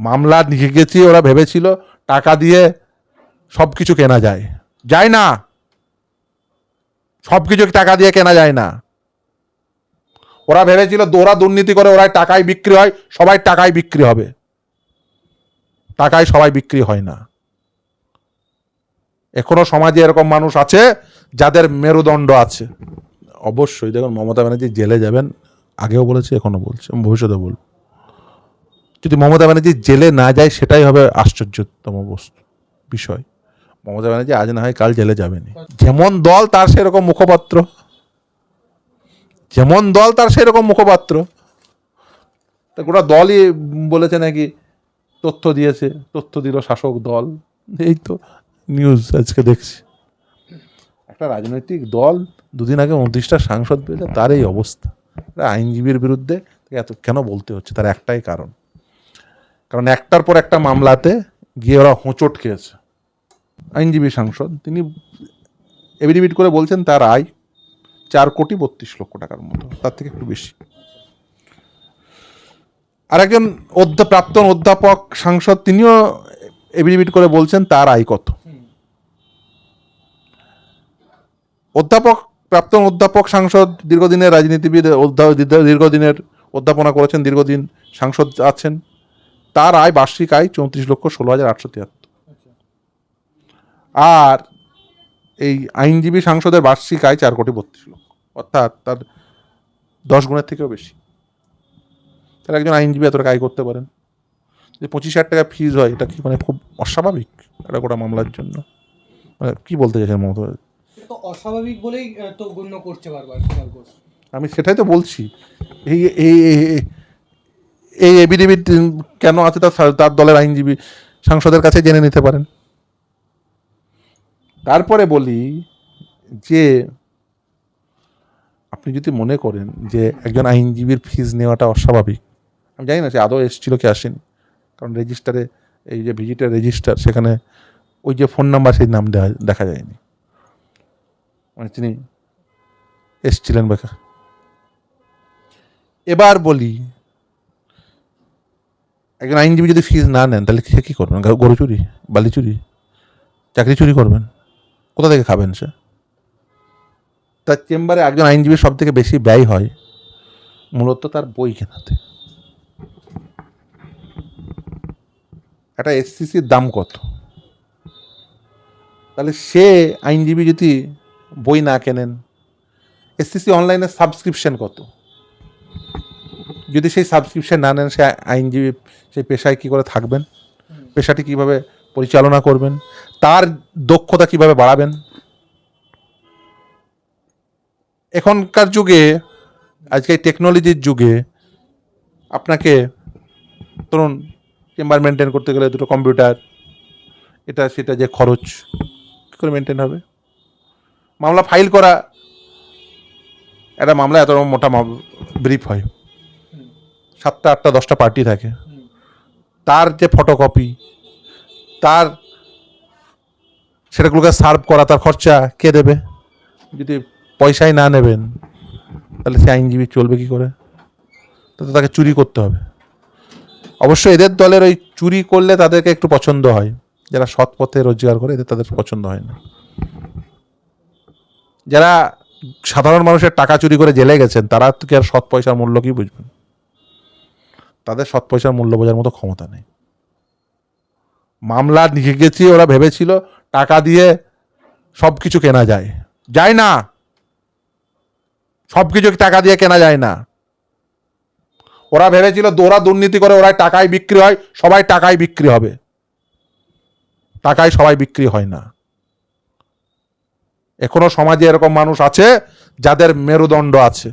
মামলা নিয়ে গেছি, ওরা ভেবেছিল টাকা দিয়ে সব কিছু কেনা যায়। যায় না। সব কিছু টাকা দিয়ে কেনা যায় না? ওরা ভেবেছিল দোরা দুর্নীতি করে ওরা টাকায় বিক্রি হয়, সবাই টাকায় বিক্রি হবে। টাকায় সবাই বিক্রি হয় না। এখনও সমাজে এরকম মানুষ আছে যাদের মেরুদণ্ড আছে। অবশ্যই, দেখুন, মমতা ব্যানার্জি জেলে যাবেন, আগেও বলেছি, এখনও বলছি ভবিষ্যতে বলব। যদি মমতা ব্যানার্জি জেলে না যায়, সেটাই হবে আশ্চর্যতম বস্তু, বিষয়। মমতা ব্যানার্জি আজ না হয় কাল জেলে যাবেনি যেমন দল, তার সেরকম মুখপাত্র। যেমন দল, তার সেরকম মুখপাত্র। তা গোটা দলই বলেছে নাকি, তথ্য দিয়েছে, তথ্য দিল শাসক দল। এই তো নিউজ আজকে দেখছি। একটা রাজনৈতিক দল দুদিন আগে উনত্রিশটা সাংসদ পেয়েছে, তার এই অবস্থা। আইনজীবীর বিরুদ্ধে এত কেন বলতে হচ্ছে? তার একটাই কারণ। কারণ একটার পর একটা মামলাতে গিয়ে ওরা হোঁচট খেয়েছে। আইনজীবী সাংসদ, তিনি এভিডেভিট করে বলছেন তার আয় চার কোটি বত্রিশ লক্ষ টাকার মতো, তার থেকে একটু বেশি। আরেকজন অধ্যা, প্রাক্তন অধ্যাপক, সাংসদ, তিনিও এভিডেভিট করে বলছেন তার আয় কত। অধ্যাপক, প্রাক্তন অধ্যাপক, সাংসদ, দীর্ঘদিনের রাজনীতিবিদ অধ্যা- দীর্ঘদিনের অধ্যাপনা করেছেন, দীর্ঘদিন সাংসদ আছেন। তার আয় বার্ষিক আয় চৌত্রিশ লক্ষ ষোলো হাজার আটশো তিয়াত্তর। আর এই আইনজীবী সাংসদের বার্ষিক আয় চার কোটি বত্রিশ লক্ষ। অর্থাৎ তার দশ গুণের থেকেও বেশি। তাহলে একজন আইনজীবী এত টাকা আয় করতে পারেন। যে পঁচিশ হাজার টাকা ফিজ হয় এটা কি মানে খুব অস্বাভাবিক? একটা গোটা মামলার জন্য। মানে কি বলতে চাইছেন মমতা? অস্বাভাবিক বলেই তো গণ্য করছে বারবার আমি সেটাই তো বলছি। এই এই এভিডেভিট কেন আছে তার তার দলের আইনজীবী সাংসদের কাছে জেনে নিতে পারেন। তারপরে বলি যে, আপনি যদি মনে করেন যে একজন আইনজীবীর ফিজ নেওয়াটা অস্বাভাবিক, আমি জানি না সে আদৌ এসেছিল কি আসেনি, কারণ রেজিস্টারে এই যে ভিজিটার রেজিস্টার সেখানে ওই যে ফোন নাম্বার সেই নাম দেওয়া দেখা যায়নি। মানে তিনি এসছিলেন বেকার এবার বলি একজন আইনজীবী যদি ফিজ না নেন, তাহলে সে কী করবেন? গরু চুরি, বালি চুরি, চাকরি চুরি করবেন? কোথা থেকে খাবেন সে? তার চেম্বারে একজন আইনজীবীর সব থেকে বেশি ব্যয় হয় মূলত তার বই কেনাতে। একটা এসসিসির দাম কত? তাহলে সে আইনজীবী যদি বই না কেনেন এসসিসি অনলাইনে সাবস্ক্রিপশন কত? যদি সেই সাবস্ক্রিপশন না নেন, সে আইনজীবী, সেই পেশায় কী করে থাকবেন? পেশাটি কীভাবে পরিচালনা করবেন? তার দক্ষতা কীভাবে বাড়াবেন? এখনকার যুগে, আজকে টেকনোলজির যুগে, আপনাকে, ধরুন চেম্বার মেনটেন করতে গেলে দুটো কম্পিউটার এটা, সেটা যে খরচ, কী করে মেনটেন হবে? মামলা ফাইল করা, একটা মামলা এত মোটা ব্রিফ হয়। সাতটা, আটটা, দশটা পার্টি থাকে। তার যে ফটোকপি তার সেটাগুলোকে সার্ভ করা, তার খরচা কে দেবে? যদি পয়সাই না নেবেন, তাহলে সে আইনজীবী চলবে কি করে? তো তাকে চুরি করতে হবে। অবশ্য এদের দলের ওই চুরি করলে তাদেরকে একটু পছন্দ হয়। যারা সৎ পথে রোজগার করে, এদের তাদের পছন্দ হয় না। যারা সাধারণ মানুষের টাকা চুরি করে জেলে গেছেন, তারা তো কি আর সৎ পয়সার মূল্য কি বুঝবেন? তাদের সৎ পয়সার মূল্য বোঝার মতো ক্ষমতা নেই। মামলা নিয়ে গেছি, ওরা ভেবেছিল টাকা দিয়ে সব কিছু কেনা যায়। যায় না। সব কিছু টাকা দিয়ে কেনা যায় না। ওরা ভেবেছিল ওরা দুর্নীতি করে ওরা টাকায় বিক্রি হয়, সবাই টাকায় বিক্রি হবে। টাকায় সবাই বিক্রি হয় না। এখনও সমাজে এরকম মানুষ আছে যাদের মেরুদণ্ড আছে।